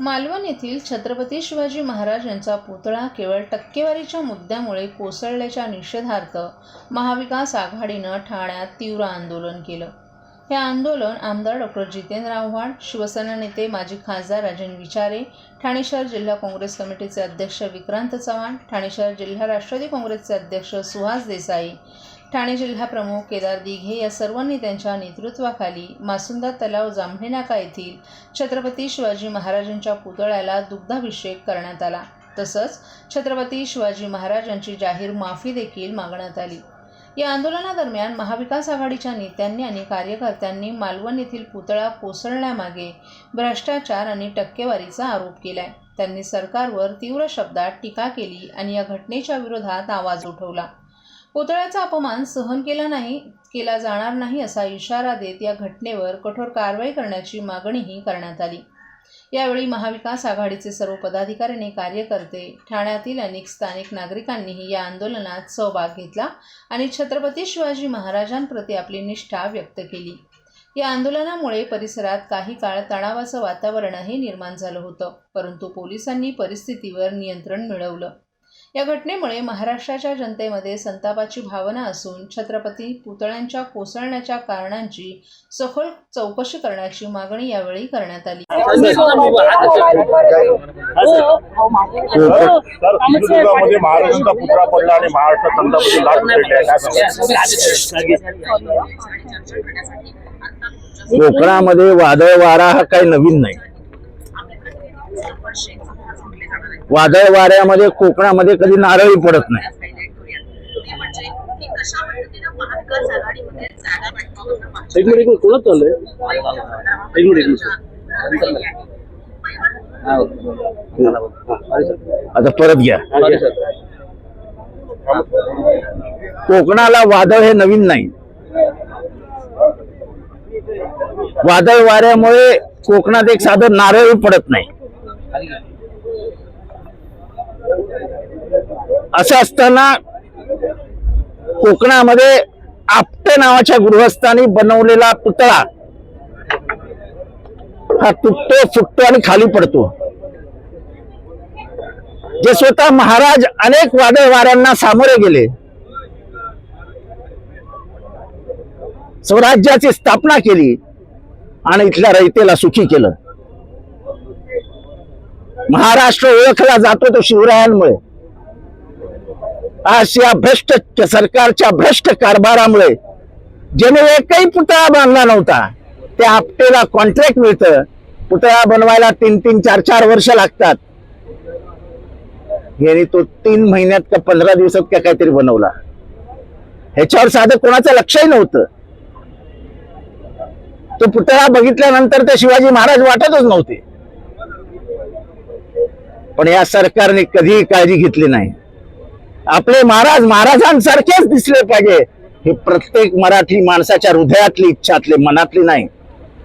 मालवण येथील छत्रपती शिवाजी महाराज यांचा पुतळा केवळ टक्केवारीच्या मुद्द्यामुळे कोसळल्याच्या निषेधार्थ महाविकास आघाडीनं ठाण्यात तीव्र आंदोलन केलं. हे आंदोलन आमदार डॉक्टर जितेंद्र आव्हाड शिवसेना नेते माजी खासदार राजन विचारे ठाणे शहर जिल्हा काँग्रेस कमिटीचे अध्यक्ष विक्रांत चव्हाण ठाणे शहर जिल्हा राष्ट्रवादी काँग्रेसचे अध्यक्ष सुहास देसाई ठाणे जिल्हाप्रमुख केदार दिघे या सर्वांनी त्यांच्या नेतृत्वाखाली मासुंदा तलाव जांभळे नाका येथील छत्रपती शिवाजी महाराजांच्या पुतळ्याला दुग्धाभिषेक करण्यात आला. तसंच छत्रपती शिवाजी महाराजांची जाहीर माफी देखील मागण्यात आली. या आंदोलनादरम्यान महाविकास आघाडीच्या नेत्यांनी आणि कार्यकर्त्यांनी मालवण येथील पुतळा कोसळण्यामागे भ्रष्टाचार आणि टक्केवारीचा आरोप केलाय. त्यांनी सरकारवर तीव्र शब्दात टीका केली आणि या घटनेच्या विरोधात आवाज उठवला. पुतळ्याचा अपमान सहन केला नाही केला जाणार नाही असा इशारा देत या घटनेवर कठोर कारवाई करण्याची मागणीही करण्यात आली. यावेळी महाविकास आघाडीचे सर्व पदाधिकारी आणि कार्यकर्ते ठाण्यातील अनेक स्थानिक नागरिकांनीही या आंदोलनात सहभाग घेतला आणि छत्रपती शिवाजी महाराजांप्रती आपली निष्ठा व्यक्त केली. या आंदोलनामुळे परिसरात काही काळ तणावाचं वातावरणही निर्माण झालं होतं परंतु पोलिसांनी परिस्थितीवर नियंत्रण मिळवलं. या घटनेमुळे महाराष्ट्राच्या जनतेमध्ये संतापाची भावना असून छत्रपती पुतळ्यांच्या कोसळण्याच्या कारणांची सखोल चौकशी करण्याची मागणी यावेळी करण्यात आली सिंधुदुर्गामध्ये पुतळा पडला आणि संतापाची लाट? कोकणामध्ये वादळ वारा हा काही नवीन नाही वादळ वाऱ्यामध्ये कोकणामध्ये कधी नारळी पडत नाही. एक मिनिट एक मिनिट कोणाच चाललंय एक मिनिट आता परत घ्या. हा, सर. कोकणाला वादळ हे नवीन नाही. वादळ वाऱ्यामुळे कोकणात एक साधं नारळी पडत नाही. असं असताना कोकणामध्ये आपटे नावाच्या गृहस्थांनी बनवलेला पुतळा हा तुटतो फुटतो आणि खाली पडतो. जे स्वतः महाराज अनेक वादळ वाऱ्यांना सामोरे गेले. स्वराज्याची स्थापना केली आणि इथल्या रयतेला सुखी केलं. महाराष्ट्र ओळखला जातो तो शिवरायांमुळे. आज या भ्रष्ट सरकारच्या भ्रष्ट कारभारामुळे. ज्याने एकही पुतळा बांधला नव्हता त्या आपटेला कॉन्ट्रॅक्ट मिळतं. पुतळा बनवायला तीन तीन चार चार वर्ष लागतात. यांनी तो तीन महिन्यात का पंधरा दिवसात का काहीतरी बनवला. ह्याच्यावर साधं कोणाचं लक्षही नव्हतं. तो पुतळा बघितल्यानंतर ते शिवाजी महाराज वाटतच नव्हते. पण या सरकारने कधीही काळजी घेतली नाही. आपले महाराज महाराजांसारखेच दिसले पाहिजे. हे प्रत्येक मराठी माणसाच्या हृदयातली इच्छातली मनातली नाही.